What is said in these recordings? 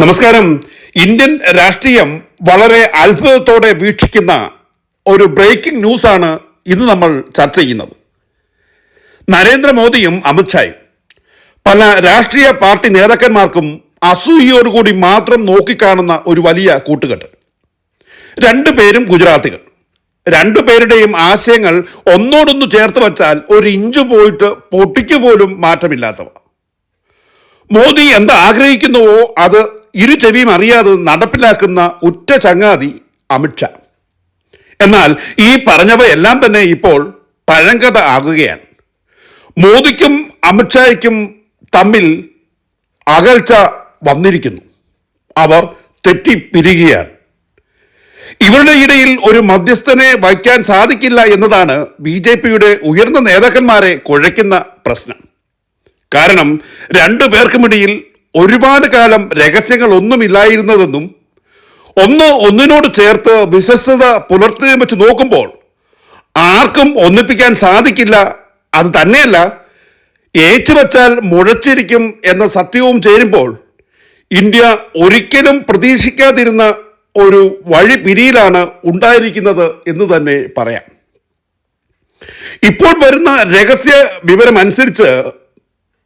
നമസ്കാരം. ഇന്ത്യൻ രാഷ്ട്രീയം വളരെ അത്ഭുതത്തോടെ വീക്ഷിക്കുന്ന ഒരു ബ്രേക്കിംഗ് ന്യൂസാണ് ഇന്ന് നമ്മൾ ചർച്ച ചെയ്യുന്നത്. നരേന്ദ്രമോദിയും അമിത്ഷായും പല രാഷ്ട്രീയ പാർട്ടി നേതാക്കന്മാർക്കും അസൂയയോടുകൂടി മാത്രം നോക്കിക്കാണുന്ന ഒരു വലിയ കൂട്ടുകെട്ട്. രണ്ടു പേരും ഗുജറാത്തികൾ. രണ്ടു പേരുടെയും ആശയങ്ങൾ ഒന്നോടൊന്ന് ചേർത്ത് വച്ചാൽ ഒരു ഇഞ്ച് പോയിട്ട് പൊട്ടിക്ക് പോലും മാറ്റമില്ലാത്തവ. മോദി എന്താഗ്രഹിക്കുന്നുവോ അത് ഇരു ചെവിയും അറിയാതെ നടപ്പിലാക്കുന്ന ഉറ്റ ചങ്ങാതി അമിത്ഷാ എന്നാൽ ഈ പറഞ്ഞവയെല്ലാം തന്നെ ഇപ്പോൾ പഴങ്കഥ ആകുകയാണ്. മോദിക്കും അമിത്ഷായ്ക്കും തമ്മിൽ അകൽച്ച വന്നിരിക്കുന്നു. അവർ തെറ്റിപ്പിരികയാണ് ഇവരുടെ ഇടയിൽ ഒരു മധ്യസ്ഥനെ വയ്ക്കാൻ സാധിക്കില്ല എന്നതാണ് ബി ജെ പിയുടെ ഉയർന്ന നേതാക്കന്മാരെ കുഴയ്ക്കുന്ന പ്രശ്നം. കാരണം രണ്ടു പേർക്കുമിടയിൽ ഒരുപാട് കാലം രഹസ്യങ്ങൾ ഒന്നുമില്ലായിരുന്നതെന്നും ഒന്ന് ഒന്നിനോട് ചേർത്ത് വിശ്വസ്തത പുലർത്തുകയും വെച്ച് നോക്കുമ്പോൾ ആർക്കും ഒന്നിപ്പിക്കാൻ സാധിക്കില്ല. അത് തന്നെയല്ല ഏറ്റുവച്ചാൽ മുഴച്ചിരിക്കും എന്ന സത്യവും ചേരുമ്പോൾ ഇന്ത്യ ഒരിക്കലും പ്രതീക്ഷിക്കാതിരുന്ന ഒരു വഴി പിരിയിലാണ് ഉണ്ടായിരിക്കുന്നത് എന്ന് തന്നെ പറയാം. ഇപ്പോൾ വരുന്ന രഹസ്യ വിവരം അനുസരിച്ച്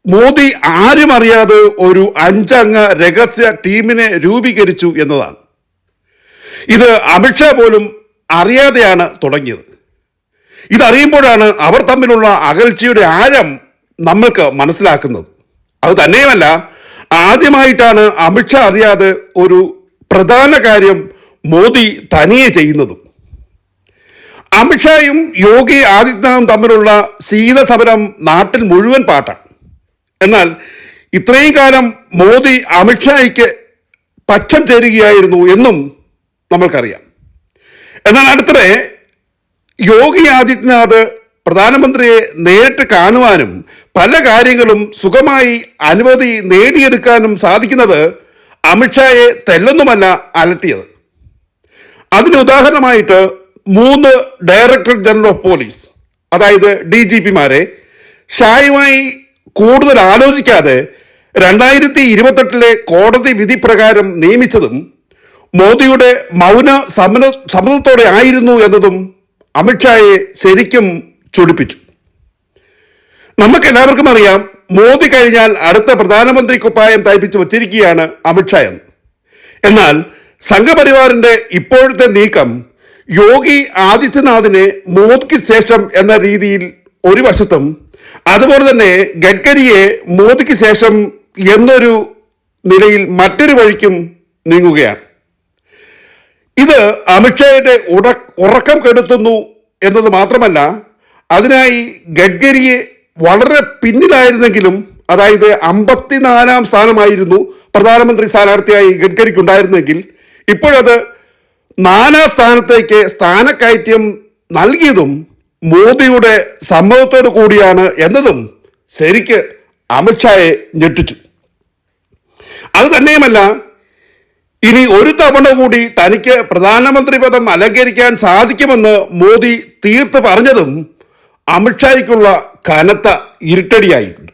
മോദി ആരും അറിയാതെ ഒരു അഞ്ചംഗ രഹസ്യ ടീമിനെ രൂപീകരിച്ചു എന്നതാണ്. ഇത് അമിത്ഷാ പോലും അറിയാതെയാണ് തുടങ്ങിയത്. ഇതറിയുമ്പോഴാണ് അവർ തമ്മിലുള്ള അകൽച്ചയുടെ ആഴം നമ്മൾക്ക് മനസ്സിലാക്കുന്നത്. അത് തന്നെയുമല്ല ആദ്യമായിട്ടാണ് അമിത്ഷാ അറിയാതെ ഒരു പ്രധാന കാര്യം മോദി തനിയെ ചെയ്യുന്നതും. അമിത്ഷായും യോഗി ആദിത്യനാഥും തമ്മിലുള്ള ശീതസമരം നാട്ടിൽ മുഴുവൻ പാട്ടാണ്. എന്നാൽ ഇത്രയും കാലം മോദി അമിത്ഷായ്ക്ക് പക്ഷം ചേരുകയായിരുന്നു എന്നും നമ്മൾക്കറിയാം. എന്നാൽ അടുത്തിടെ യോഗി ആദിത്യനാഥ് പ്രധാനമന്ത്രിയെ നേരിട്ട് കാണുവാനും പല കാര്യങ്ങളും സുഖമായി അനുമതി നേടിയെടുക്കാനും സാധിക്കുന്നത് അമിത്ഷായെ തെല്ലൊന്നുമല്ല അലട്ടിയത്. അതിന് ഉദാഹരണമായിട്ട് മൂന്ന് ഡയറക്ടർ ജനറൽ ഓഫ് പോലീസ് അതായത് ഡി ജി പിമാരെ ഷായുമായി കൂടുതൽ ആലോചിക്കാതെ രണ്ടായിരത്തി ഇരുപത്തെട്ടിലെ കോടതി വിധി പ്രകാരം നിയമിച്ചതും മോദിയുടെ മൗന സമന സമ്മതത്തോടെ ആയിരുന്നു എന്നതും അമിത്ഷായെ ശരിക്കും ചൊടിപ്പിച്ചു. നമുക്ക് എല്ലാവർക്കും അറിയാം മോദി കഴിഞ്ഞാൽ അടുത്ത പ്രധാനമന്ത്രി കുപ്പായം തയ്പ്പിച്ചു വച്ചിരിക്കുകയാണ് അമിത്ഷാ എന്ന്. എന്നാൽ സംഘപരിവാറിന്റെ ഇപ്പോഴത്തെ നീക്കം യോഗി ആദിത്യനാഥിനെ മോദിക്ക് ശേഷം എന്ന രീതിയിൽ ഒരു വശത്തും അതുപോലെ തന്നെ ഗഡ്കരിയെ മോദിക്ക് ശേഷം എന്നൊരു നിലയിൽ മറ്റൊരു വഴിക്കും നീങ്ങുകയാണ്. ഇത് അമിത്ഷായുടെ ഉട ഉറക്കം കെടുത്തുന്നു എന്നത് മാത്രമല്ല അതിനായി ഗഡ്കരിയെ വളരെ പിന്നിലായിരുന്നെങ്കിലും അതായത് അമ്പത്തിനാലാം സ്ഥാനമായിരുന്നു പ്രധാനമന്ത്രി സ്ഥാനാർത്ഥിയായി ഗഡ്കരിക്ക് ഉണ്ടായിരുന്നെങ്കിൽ ഇപ്പോഴത് നാലാം സ്ഥാനത്തേക്ക് സ്ഥാനക്കയറ്റം നൽകിയതും മോദിയുടെ സമ്മതത്തോടു കൂടിയാണ് എന്നതും ശരിക്ക് അമിത്ഷായെ ഞെട്ടിച്ചു. അത് തന്നെയുമല്ല ഇനി ഒരു തവണ കൂടി തനിക്ക് പ്രധാനമന്ത്രി പദം അലങ്കരിക്കാൻ സാധിക്കുമെന്ന് മോദി തീർത്ത് പറഞ്ഞതും അമിത്ഷായ്ക്കുള്ള കനത്ത ഇരുട്ടടിയായിട്ടുണ്ട്.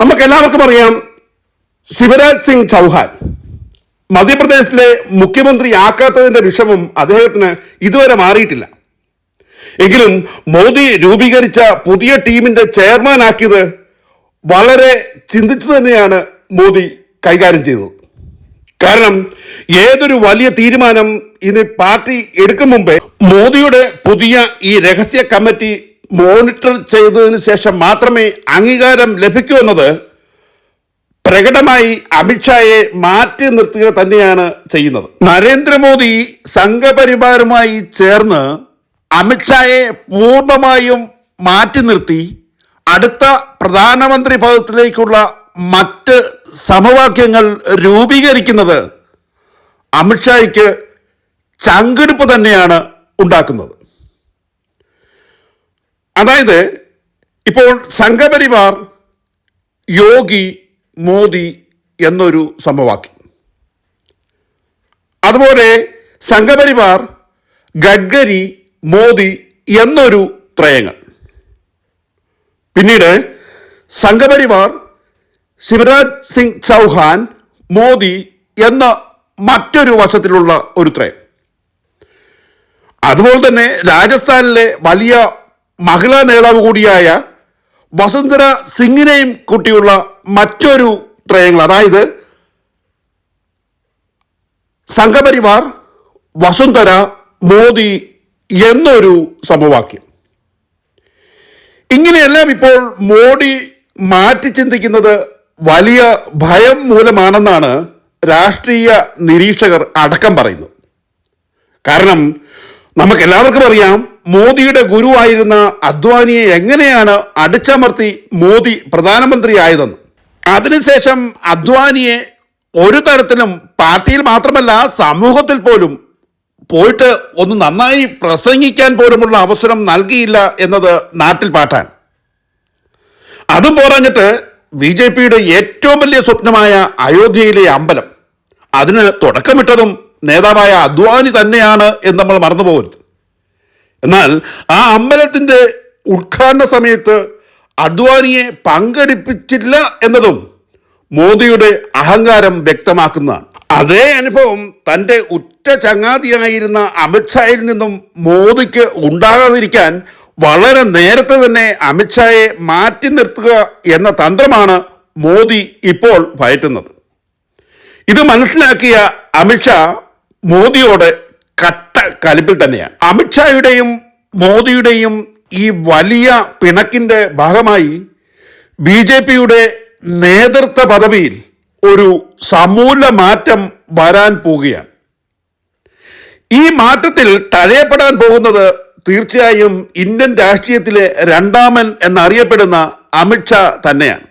നമുക്കെല്ലാവർക്കും അറിയാം ശിവരാജ് സിംഗ് ചൗഹാൻ മധ്യപ്രദേശിലെ മുഖ്യമന്ത്രി ആക്കാത്തതിന്റെ വിഷമം അദ്ദേഹത്തിന് ഇതുവരെ മാറിയിട്ടില്ല. എങ്കിലും മോദി രൂപീകരിച്ച പുതിയ ടീമിന്റെ ചെയർമാൻ ആക്കിയത് വളരെ ചിന്തിച്ചു തന്നെയാണ് മോദി കൈകാര്യം ചെയ്തത്. കാരണം ഏതൊരു വലിയ തീരുമാനം ഇനി പാർട്ടി എടുക്കും മുമ്പേ മോദിയുടെ പുതിയ ഈ രഹസ്യ കമ്മിറ്റി മോണിറ്റർ ചെയ്തതിന് ശേഷം മാത്രമേ അംഗീകാരം ലഭിക്കൂ എന്നത് പ്രകടമായി അമിത്ഷായെ മാറ്റി നിർത്തുക തന്നെയാണ് ചെയ്യുന്നത്. നരേന്ദ്രമോദി സംഘപരിവാറുമായി ചേർന്ന് അമിത്ഷായെ പൂർണമായും മാറ്റി നിർത്തി. അടുത്ത പ്രധാനമന്ത്രി പദത്തിലേക്കുള്ള മറ്റ് സമവാക്യങ്ങൾ രൂപീകരിക്കുന്നത് അമിത്ഷായ്ക്ക് ചങ്കെടുപ്പ് തന്നെയാണ് ഉണ്ടാക്കുന്നത്. അതായത് ഇപ്പോൾ സംഘപരിവാർ യോഗി മോദി എന്നൊരു സമവാക്യം. അതുപോലെ സംഘപരിവാർ ഗഡ്കരി മോദി എന്നൊരു ത്രയങ്ങൾ. പിന്നീട് സംഘപരിവാർ ശിവരാജ് സിംഗ് ചൗഹാൻ മോദി എന്ന മറ്റൊരു വശത്തിലുള്ള ഒരു ത്രയം. അതുപോലെ തന്നെ രാജസ്ഥാനിലെ വലിയ മഹിളാ നേതാവ് കൂടിയായ വസുന്ധര സിംഗിനെയും കൂട്ടിയുള്ള മറ്റൊരു ത്രയങ്ങൾ. അതായത് സംഘപരിവാർ വസുന്ധര മോദി എന്നൊരു സമവാക്യം. ഇങ്ങനെയെല്ലാം ഇപ്പോൾ മോഡി മാറ്റി ചിന്തിക്കുന്നത് വലിയ ഭയം മൂലമാണെന്നാണ് രാഷ്ട്രീയ നിരീക്ഷകർ അടക്കം പറയുന്നു കാരണം നമുക്ക് എല്ലാവർക്കും അറിയാം മോദിയുടെ ഗുരുവായിരുന്ന അദ്വാനിയെ എങ്ങനെയാണ് അടിച്ചമർത്തി മോദി പ്രധാനമന്ത്രി ആയതെന്ന് അതിനുശേഷം അദ്വാനിയെ ഒരു തരത്തിലും പാർട്ടിയിൽ മാത്രമല്ല സമൂഹത്തിൽ പോലും പോയിട്ട് ഒന്ന് നന്നായി പ്രസംഗിക്കാൻ പോലുമുള്ള അവസരം നൽകിയില്ല എന്നത് നാട്ടിൽ പാട്ടാണ് അതും പോരാഞ്ഞിട്ട് ബി ജെ പിയുടെ ഏറ്റവും വലിയ സ്വപ്നമായ അയോധ്യയിലെ അമ്പലം. അതിന് തുടക്കമിട്ടതും നേതാവായ അദ്വാനി തന്നെയാണ് എന്ന് നമ്മൾ മറന്നു പോകരുത്. എന്നാൽ ആ അമ്പലത്തിന്റെ ഉദ്ഘാടന സമയത്ത് അദ്വാനിയെ പങ്കെടുപ്പിച്ചില്ല എന്നതും മോദിയുടെ അഹങ്കാരം വ്യക്തമാക്കുന്നതാണ്. അതേ അനുഭവം തന്റെ ഉറ്റ ചങ്ങാതിയായിരുന്ന അമിത്ഷായിൽ നിന്നും മോദിക്ക് ഉണ്ടാകാതിരിക്കാൻ വളരെ നേരത്തെ തന്നെ അമിത്ഷായെ മാറ്റി നിർത്തുക എന്ന തന്ത്രമാണ് മോദി ഇപ്പോൾ പയറ്റുന്നത് ഇത് മനസ്സിലാക്കിയ അമിത്ഷാ മോദിയോട് കട്ട കലിപ്പിൽ തന്നെയാണ്. അമിത്ഷായുടെയും മോദിയുടെയും ഈ വലിയ പിണക്കിന്റെ ഭാഗമായി ബി ജെ പിയുടെ നേതൃത്വ പദവിയിൽ ഒരു സമൂല മാറ്റം വരാൻ പോവുകയാണ്. ഈ മാറ്റത്തിൽ തഴയപ്പെടാൻ പോകുന്നത് തീർച്ചയായും ഇന്ത്യൻ രാഷ്ട്രീയത്തിലെ രണ്ടാമൻ എന്നറിയപ്പെടുന്ന അമിത്ഷാ തന്നെയാണ്.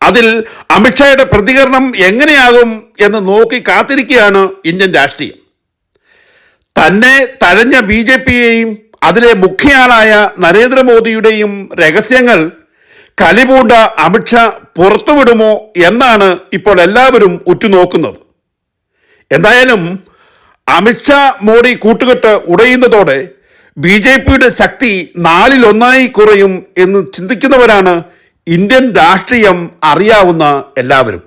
അതിൽ അമിത്ഷായുടെ പ്രതികരണം എങ്ങനെയാകും എന്ന് നോക്കി കാത്തിരിക്കുകയാണ് ഇന്ത്യൻ രാഷ്ട്രീയം. തന്നെ തഴഞ്ഞ ബി ജെ പിയെയും അതിലെ മുഖ്യയാളായ നരേന്ദ്രമോദിയുടെയും രഹസ്യങ്ങൾ കലിപൂണ്ട അമിത്ഷാ പുറത്തുവിടുമോ എന്നാണ് ഇപ്പോൾ എല്ലാവരും ഉറ്റുനോക്കുന്നത്. എന്തായാലും അമിത്ഷാ മോഡി കൂട്ടുകെട്ട് ഉടയുന്നതോടെ ബി ജെ പിയുടെ ശക്തി നാലിലൊന്നായി കുറയും എന്ന് ചിന്തിക്കുന്നവരാണ് ഇന്ത്യൻ രാഷ്ട്രീയം അറിയാവുന്ന എല്ലാവരും.